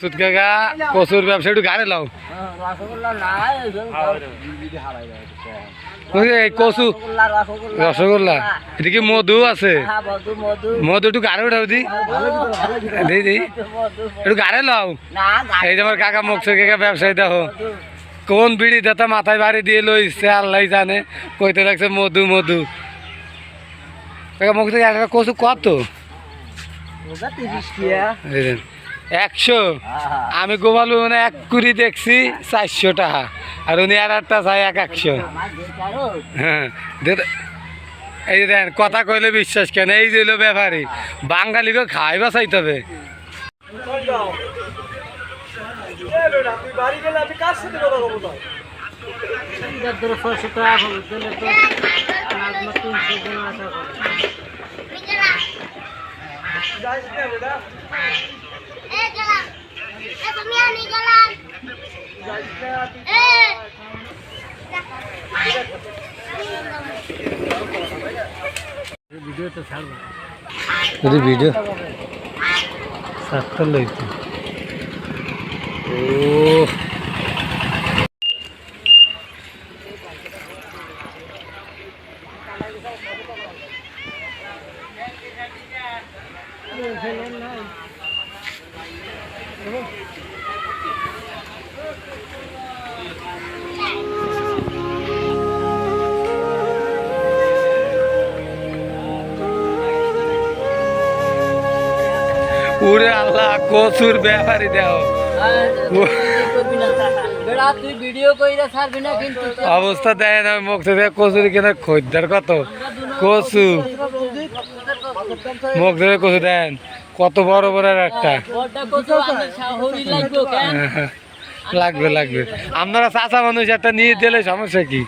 সুদ কাকা কচুর ব্যবসা একটু গাড়ি লাও। কচু রসগোল্লা এদিকে মধু আছে? মধু একটু গাড়ি উঠাও দি। দি একটু গাড়ি লাও। এই যে আমার কাকা মুখ কাকা ব্যবসায়ী দেখো। কোন বিড়ি দাতা মাথায় বাড়ি দিয়ে লইছে আল্লাহ জানে। কইতে লাগছে মধু মধু। কাকা থেকে একটা কচু কত? তিরিশ একশো। আমি গোপালু মানে এক কুড়ি দেখছি চারশো টাকা। আর উনি আর একটা চাই এক একশো। হ্যাঁ দে- এই যে দেন কথা কইলে বিশ্বাস কেন এই যে হলো ব্যাপারী। বাঙালিকে খাইবা চাইতে হবে। ভিডিও তো ছাড়বো যদি ভিডিও সাতটা লইতে ও উরে আল্লাহ কচুর ব্যাপারী দেও অবস্থা দেয় না মুখ থেকে কচুর কিনা খদ্দার কত? কচু মুখ থেকে কচু দেন কত বড় বড় একটা। কেন? হ্যাঁ, লাগবে লাগবে। আপনারা চাষা মানুষ একটা নিয়ে দিলে সমস্যা কি?